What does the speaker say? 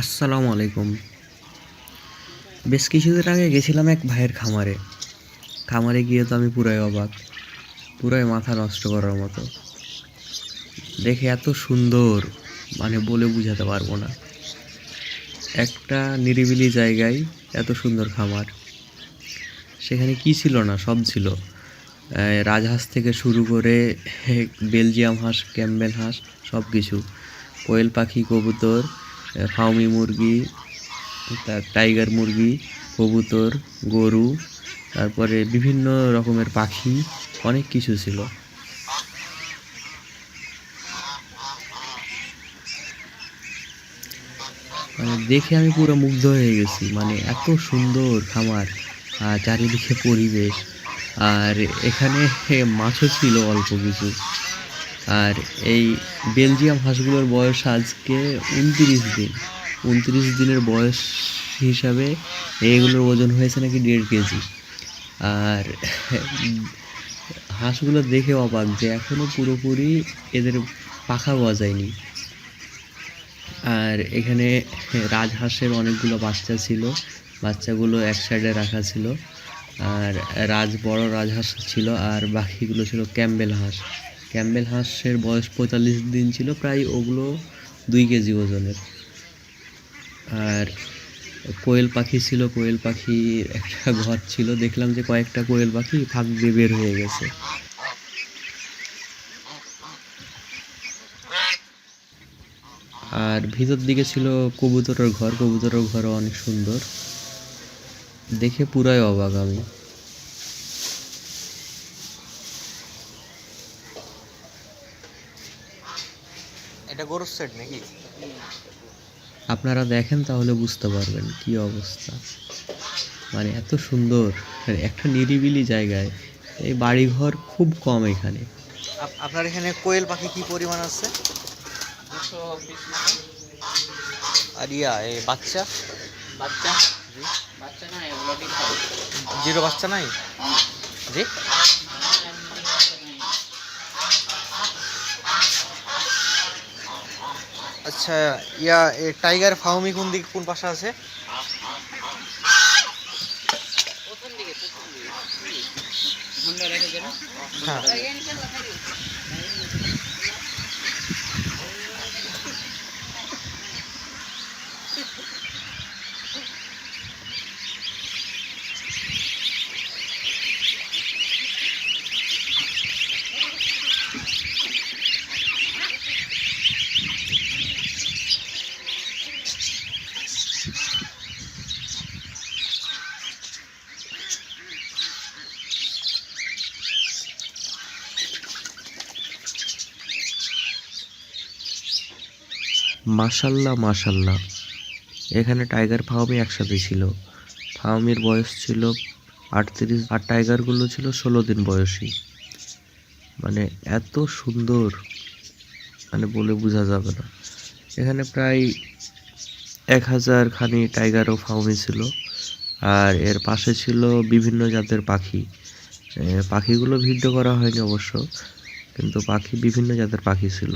আসসালামু আলাইকুম। বেশ কিছুদিন আগে গেছিলাম এক ভাইয়ের খামারে। খামারে গিয়ে তো আমি পুরাই অবাক, পুরাই মাথা নষ্ট করার মতো। দেখে এত সুন্দর মানে বলে বোঝাতে পারব না। একটা নিরিবিলি জায়গায় এত সুন্দর খামার। সেখানে কি ছিল না, সব ছিল। রাজহাঁস থেকে শুরু করে বেলজিয়াম হাঁস, ক্যাম্বেল হাঁস সব কিছু কোয়েল পাখি, কবুতর ফাউমি মুরগি তার টাইগার মুরগি, কবুতর, গরু, তারপরে বিভিন্ন রকমের পাখি, অনেক কিছু ছিল। মানে দেখে আমি পুরো মুগ্ধ হয়ে গেছি। মানে এত সুন্দর খামার, আর চারিদিকে পরিবেশ, আর এখানে মাছও ছিল অল্প কিছু। আর এই বেলজিয়াম হাঁসগুলোর বয়স আজকে উনত্রিশ দিন। উনত্রিশ দিনের বয়স হিসাবে এগুলোর ওজন হয়েছে নাকি দেড় কেজি। আর হাঁসগুলো দেখে অবাক যে এখনও পুরোপুরি এদের পাখা গজায়নি। আর এখানে রাজহাঁসের অনেকগুলো বাচ্চা ছিল, বাচ্চাগুলো এক সাইডে রাখা ছিল। আর রাজ বড় রাজহাঁস ছিল আর বাকিগুলো ছিল ক্যাম্বেল হাঁস। ক্যাম্বেল হাঁসের বয়স পঁয়তাল্লিশ দিন ছিল, প্রায় ওগুলো দুই কেজি ওজনের। আর কোয়েল পাখি ছিল, কোয়েল পাখির একটা ঘর ছিল, দেখলাম যে কয়েকটা কোয়েল পাখি ফাঁক দিয়ে বের হয়ে গেছে। আর ভিতর দিকে ছিল কবুতরের ঘর, কবুতরের ঘরও অনেক সুন্দর। দেখে পুরাই অবাক আমি। এটা গরুর সেট নাকি? আপনারা দেখেন তাহলে বুঝতে পারবেন কি অবস্থা। মানে এত সুন্দর মানে একটা নিরিবিলি জায়গায়। এই বাড়িঘর খুব কম এখানে। আপ- আপনার এখানে কোয়েল পাখি কি পরিমাণ আছে? আর ইয়া এই বাচ্চা? বাচ্চা? বাচ্চা না এগুলো ডিম খাবে জিরো বাচ্চা নাই? জি? আচ্ছা ইয়া টাইগার ফাউমি কোন দিকে কোন পাশে আছে? হ্যাঁ। মাশাল্লাহ মাশাল্লাহ। এখানে টাইগার ফাউমি একসাথে ছিল। ফাউমির বয়স ছিল আটত্রিশ, আর টাইগারগুলো ছিল ষোলো দিন বয়সী। মানে এত সুন্দর মানে বলে বোঝা যাবে না। এখানে প্রায় এক হাজার খানি টাইগার ও ফাউমি ছিল, আর এর পাশে ছিল বিভিন্ন জাতের পাখি। পাখিগুলো ভিডিও করা হয়নি অবশ্য, কিন্তু পাখি বিভিন্ন জাতের পাখি ছিল।